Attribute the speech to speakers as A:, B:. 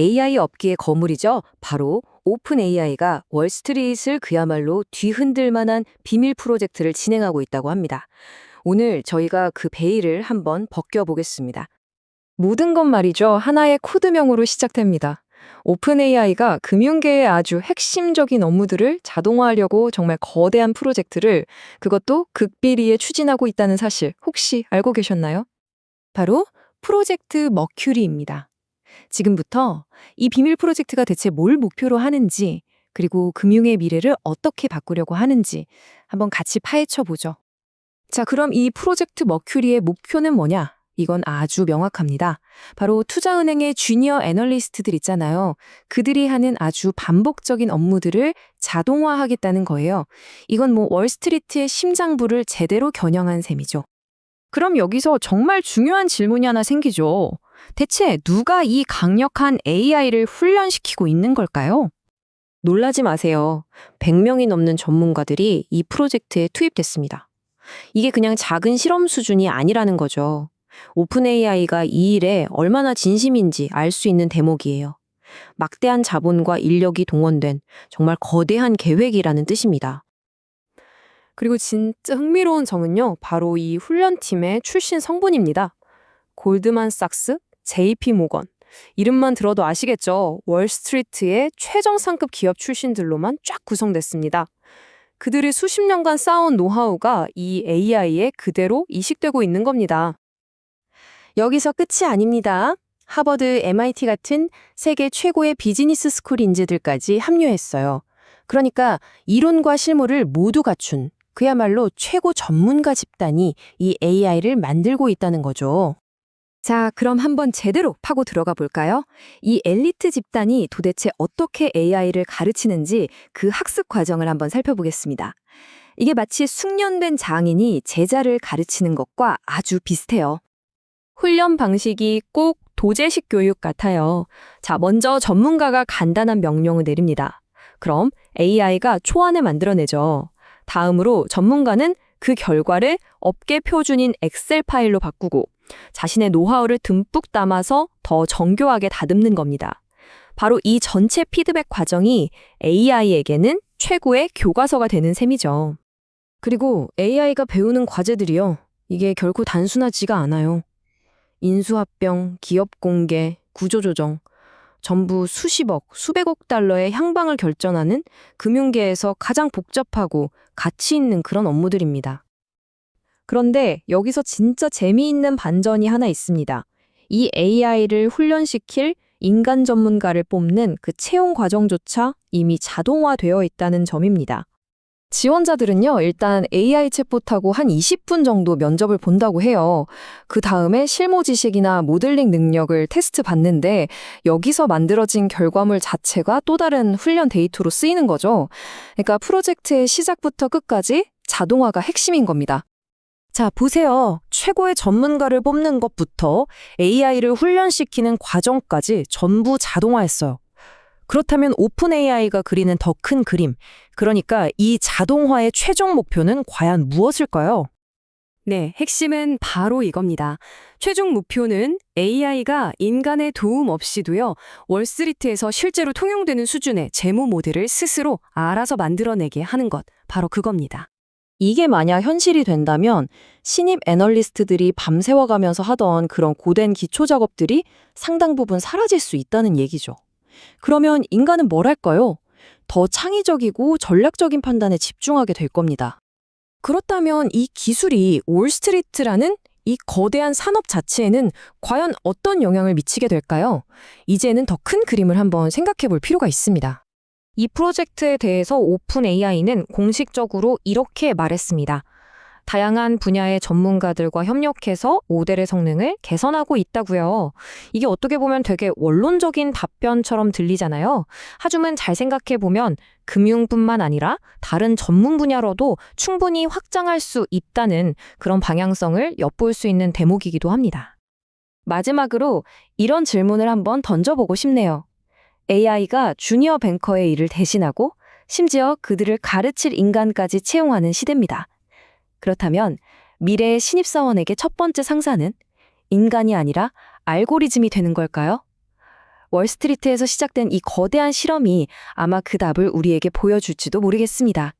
A: AI 업계의 거물이죠. 바로 오픈 AI가 월스트리트를 그야말로 뒤흔들 만한 비밀 프로젝트를 진행하고 있다고 합니다. 오늘 저희가 그 베일을 한번 벗겨보겠습니다. 모든 것 말이죠. 하나의 코드명으로 시작됩니다. 오픈 AI가 금융계의 아주 핵심적인 업무들을 자동화하려고 정말 거대한 프로젝트를 그것도 극비리에 추진하고 있다는 사실 혹시 알고 계셨나요? 바로 프로젝트 머큐리입니다. 지금부터 이 비밀 프로젝트가 대체 뭘 목표로 하는지, 그리고 금융의 미래를 어떻게 바꾸려고 하는지 한번 같이 파헤쳐 보죠. 자, 그럼 이 프로젝트 머큐리의 목표는 뭐냐? 이건 아주 명확합니다. 바로 투자은행의 주니어 애널리스트들 있잖아요. 그들이 하는 아주 반복적인 업무들을 자동화하겠다는 거예요. 이건 뭐 월스트리트의 심장부를 제대로 겨냥한 셈이죠. 그럼 여기서 정말 중요한 질문이 하나 생기죠. 대체 누가 이 강력한 AI를 훈련시키고 있는 걸까요? 놀라지 마세요. 100명이 넘는 전문가들이 이 프로젝트에 투입됐습니다. 이게 그냥 작은 실험 수준이 아니라는 거죠. 오픈 AI가 이 일에 얼마나 진심인지 알 수 있는 대목이에요. 막대한 자본과 인력이 동원된 정말 거대한 계획이라는 뜻입니다. 그리고 진짜 흥미로운 점은요, 바로 이 훈련팀의 출신 성분입니다. 골드만삭스, JP 모건. 이름만 들어도 아시겠죠? 월스트리트의 최정상급 기업 출신들로만 쫙 구성됐습니다. 그들이 수십 년간 쌓아온 노하우가 이 AI에 그대로 이식되고 있는 겁니다. 여기서 끝이 아닙니다. 하버드, MIT 같은 세계 최고의 비즈니스 스쿨 인재들까지 합류했어요. 그러니까 이론과 실무를 모두 갖춘 그야말로 최고 전문가 집단이 이 AI를 만들고 있다는 거죠. 자, 그럼 한번 제대로 파고 들어가 볼까요? 이 엘리트 집단이 도대체 어떻게 AI를 가르치는지 그 학습 과정을 한번 살펴보겠습니다. 이게 마치 숙련된 장인이 제자를 가르치는 것과 아주 비슷해요. 훈련 방식이 꼭 도제식 교육 같아요. 자, 먼저 전문가가 간단한 명령을 내립니다. 그럼 AI가 초안을 만들어내죠. 다음으로 전문가는 그 결과를 업계 표준인 엑셀 파일로 바꾸고 자신의 노하우를 듬뿍 담아서 더 정교하게 다듬는 겁니다. 바로 이 전체 피드백 과정이 AI에게는 최고의 교과서가 되는 셈이죠. 그리고 AI가 배우는 과제들이요. 이게 결코 단순하지가 않아요. 인수합병, 기업 공개, 구조조정, 전부 수십억, 수백억 달러의 향방을 결정하는 금융계에서 가장 복잡하고 가치 있는 그런 업무들입니다. 그런데 여기서 진짜 재미있는 반전이 하나 있습니다. 이 AI를 훈련시킬 인간 전문가를 뽑는 그 채용 과정조차 이미 자동화되어 있다는 점입니다. 지원자들은요, 일단 AI 챗봇하고 한 20분 정도 면접을 본다고 해요. 그 다음에 실무 지식이나 모델링 능력을 테스트 받는데 여기서 만들어진 결과물 자체가 또 다른 훈련 데이터로 쓰이는 거죠. 그러니까 프로젝트의 시작부터 끝까지 자동화가 핵심인 겁니다. 자, 보세요. 최고의 전문가를 뽑는 것부터 AI를 훈련시키는 과정까지 전부 자동화했어요. 그렇다면 오픈 AI가 그리는 더 큰 그림, 그러니까 이 자동화의 최종 목표는 과연 무엇일까요? 네, 핵심은 바로 이겁니다. 최종 목표는 AI가 인간의 도움 없이도요, 월스트리트에서 실제로 통용되는 수준의 재무 모델을 스스로 알아서 만들어내게 하는 것, 바로 그겁니다. 이게 만약 현실이 된다면 신입 애널리스트들이 밤새워가면서 하던 그런 고된 기초 작업들이 상당 부분 사라질 수 있다는 얘기죠. 그러면 인간은 뭘 할까요? 더 창의적이고 전략적인 판단에 집중하게 될 겁니다. 그렇다면 이 기술이 올스트리트라는 이 거대한 산업 자체에는 과연 어떤 영향을 미치게 될까요? 이제는 더 큰 그림을 한번 생각해 볼 필요가 있습니다. 이 프로젝트에 대해서 오픈 AI는 공식적으로 이렇게 말했습니다. 다양한 분야의 전문가들과 협력해서 모델의 성능을 개선하고 있다고요. 이게 어떻게 보면 되게 원론적인 답변처럼 들리잖아요. 하지만 잘 생각해 보면 금융뿐만 아니라 다른 전문 분야로도 충분히 확장할 수 있다는 그런 방향성을 엿볼 수 있는 대목이기도 합니다. 마지막으로 이런 질문을 한번 던져보고 싶네요. AI가 주니어 뱅커의 일을 대신하고 심지어 그들을 가르칠 인간까지 채용하는 시대입니다. 그렇다면 미래의 신입사원에게 첫 번째 상사는 인간이 아니라 알고리즘이 되는 걸까요? 월스트리트에서 시작된 이 거대한 실험이 아마 그 답을 우리에게 보여줄지도 모르겠습니다.